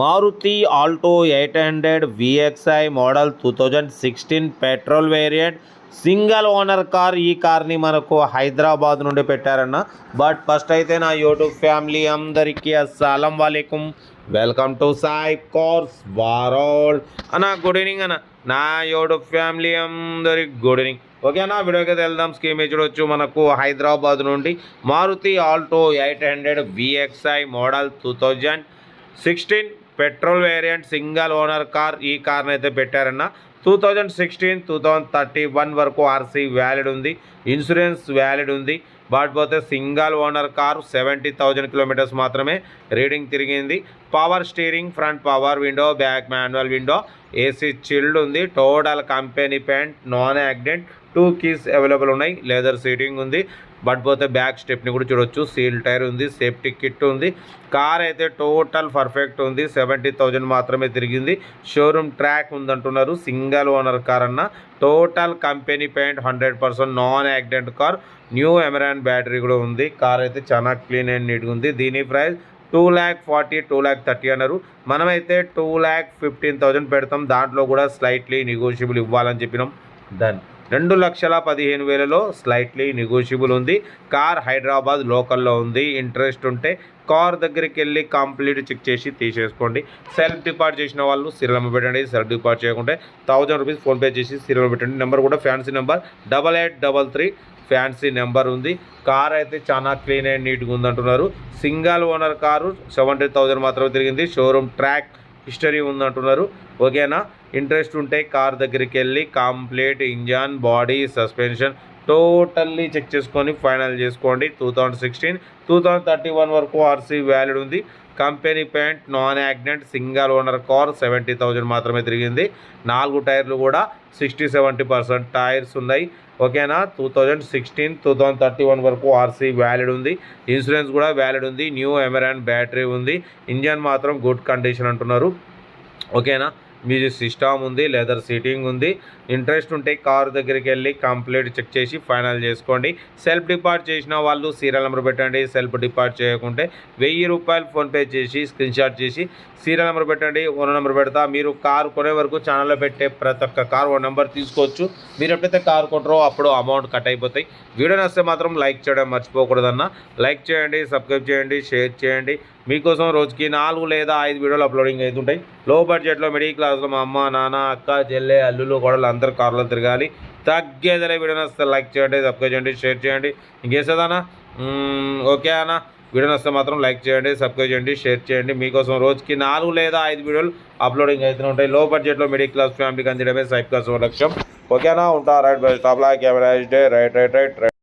Maruti Alto eight hundred VXi model two thousand sixteen petrol variant. Single owner car ఈ కార్ని మనకు హైదరాబాద్ నుండి పెట్టారన్న. But first అయితే నా యూట్యూబ్ ఫ్యామిలీ అందరికీ అస్సలం వాలేకుం. వెల్కమ్ టు సాయి కోర్స్ వారోల్. అన్న గుడ్ ఈవినింగ్ అన్న. నా యూట్యూబ్ ఫ్యామిలీ అందరికి గుడ్ ఈవినింగ్ ఓకేనా వీడియోకి వెళ్దాం. స్కీమ్ చూడొచ్చు మనకు హైదరాబాద్ నుండి Maruti Alto eight hundred VXi model two thousand sixteen petrol variant single owner car ఈ కార్ని అయితే పెట్టారన్న. Two thousand sixteen two thousand thirty one వరకు ఆర్సీ వ్యాలిడ్ ఉంది. ఇన్సూరెన్స్ వ్యాలిడ్ ఉంది. బట్ పోతే single owner car seventy thousand kilometres మాత్రమే reading తిరిగింది. Power steering front power window back manual window AC chilled ఉంది. Total company paint non accident two keys available ఉన్నాయి. Leather seating ఉంది. But పోతే back stepney కూడా చూడొచ్చు. Seal tyre ఉంది safety kit ఉంది. కార్ అయితే టోటల్ పర్ఫెక్ట్ ఉంది. సెవెంటీ థౌజండ్ మాత్రమే తిరిగింది. షోరూమ్ ట్రాక్ ఉందంటున్నారు. సింగల్ ఓనర్ కార్ అన్న. Total company paint hundred percent non accident car. New Amaron battery కూడా ఉంది. కార్ అయితే చాలా క్లీన్ అండ్ నీట్గా ఉంది. దీని price two lakh forty two lakh thirty అన్నారు. మనమైతే టూ ల్యాక్ ఫిఫ్టీన్ థౌజండ్ పెడతాం. దాంట్లో కూడా స్లైట్లీ నెగోషియబుల్ ఇవ్వాలని చెప్పినాం. డన్. రెండు లక్షల పదిహేను వేలలో స్లైట్లీ నెగోషియబుల్ ఉంది. కార్ హైదరాబాద్ లోకల్లో ఉంది. ఇంట్రెస్ట్ ఉంటే కార్ దగ్గరికి వెళ్ళి కంప్లీట్ చెక్ చేసి తీసేసుకోండి. సెల్ఫ్ డిపార్ట్ చేసిన వాళ్ళు సిరలమ్మ పెట్టండి. సెల్ఫ్ డిపార్ట్ చేయకుంటే థౌజండ్ రూపీస్ ఫోన్పే చేసి సిరలమ్మ పెట్టండి. నెంబర్ కూడా fancy number double eight double three fancy number ఉంది. కార్ అయితే చాలా క్లీన్ అండ్ నీట్గా ఉందంటున్నారు. Single owner car seventy thousand మాత్రమే తిరిగింది. షోరూమ్ ట్రాక్ హిస్టరీ ఉందంటున్నారు. ఓకేనా? ఇంట్రెస్ట్ ఉంటే కార్ దగ్గరికి వెళ్ళి complete engine body suspension totally check చేసుకొని ఫైనల్ చేసుకోండి. Two thousand sixteen two thousand thirty one వరకు ఆర్సీ వ్యాలిడ్ ఉంది. Company paint non accident single owner car seventy thousand మాత్రమే తిరిగింది. నాలుగు టైర్లు కూడా సిక్స్టీ సెవెంటీ పర్సెంట్ టైర్స్ ఉన్నాయి. ఓకేనా? Two thousand sixteen two thousand thirty one వరకు ఆర్సీ వ్యాలిడ్ ఉంది. ఇన్సూరెన్స్ కూడా వ్యాలిడ్ ఉంది. న్యూ ఎమెరాన్ బ్యాటరీ ఉంది. ఇంజన్ మాత్రం గుడ్ కండిషన్ అంటున్నారు. ఓకేనా? మ్యూజిక్ సిస్టమ్ ఉంది లెదర్ సీటింగ్ ఉంది. ఇంట్రెస్ట్ ఉంటే కార్ దగ్గరికి వెళ్ళి కంప్లీట్ చెక్ చేసి ఫైనల్ చేసుకోండి. సెల్ఫ్ డిపార్ట్ చేసిన వాళ్ళు సీరియల్ నెంబర్ పెట్టండి. సెల్ఫ్ డిపార్ట్ చేయకుంటే వెయ్యి రూపాయలు ఫోన్పే చేసి స్క్రీన్ షాట్ చేసి సీరియల్ నెంబర్ పెట్టండి. ఓనర్ నెంబర్ పెడతా. మీరు కార్ కొనే వరకు ఛానల్లో పెట్టే ప్రతి ఒక్క కారు ఓ నెంబర్ తీసుకోవచ్చు. మీరు ఎప్పుడైతే కార్ కొంటారో అప్పుడు అమౌంట్ కట్ అయిపోతాయి. వీడియో నస్తే మాత్రం లైక్ చేయడం మర్చిపోకూడదన్న. లైక్ చేయండి సబ్స్క్రైబ్ చేయండి షేర్ చేయండి. మీకోసం రోజుకి నాలుగు లేదా ఐదు వీడియోలు అప్లోడింగ్ అవుతుంటాయి. లో బడ్జెట్లో మిడిల్ క్లాస్లో మా అమ్మ నాన్న అక్క చెల్లె అల్లులు కూడా అందరు కార్లో తిరగాలి. తగ్గేదలే వీడియో నచ్చితే లైక్ చేయండి సబ్స్క్రైబ్ చేయండి షేర్ చేయండి. ఇంకేసేదానా ఓకే అన్న వీడియో నచ్చితే మాత్రం లైక్ చేయండి సబ్స్క్రైబ్ చేయండి షేర్ చేయండి. మీకోసం రోజుకి నాలుగు లేదా ఐదు వీడియోలు అప్లోడింగ్ అవుతూనే ఉంటాయి. లో బడ్జెట్లో మిడిల్ క్లాస్ ఫ్యామిలీకి అందించడమే సైప్ క్లాస్ లక్ష్యం. ఓకేనా ఉంటా రైట్ బై తబ్లా లా కెమెరా డే రైట్ రైట్ రైట్ రైట్.